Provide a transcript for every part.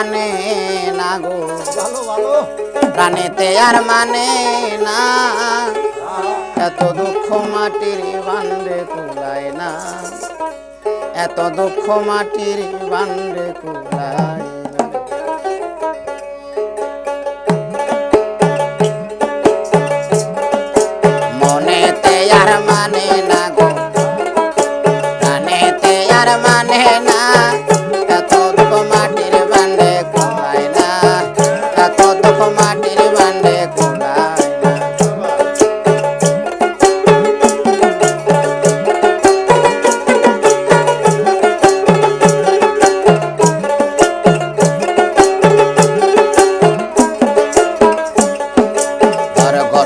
মানে না গো। প্রাণেতে আর মানে না। এত দুঃখ মাটির বান্ধে কুলায় না। এত দুঃখ মাটির বান্ধে কুলায় মনেতে আর মানে না গো। প্রাণেতে আর মানে না।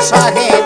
সহে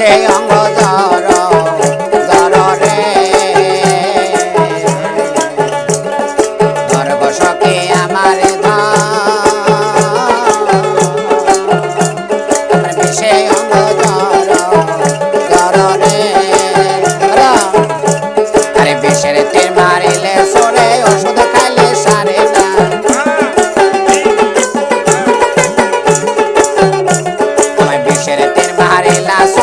সে অঙ্গ ধর ধর রে। ধর বসকে আমার সে অঙ্গ ধর ধর রে। আরে বিষের তীর মারিলে সরে ওষুধ খাইলে সারে না। Las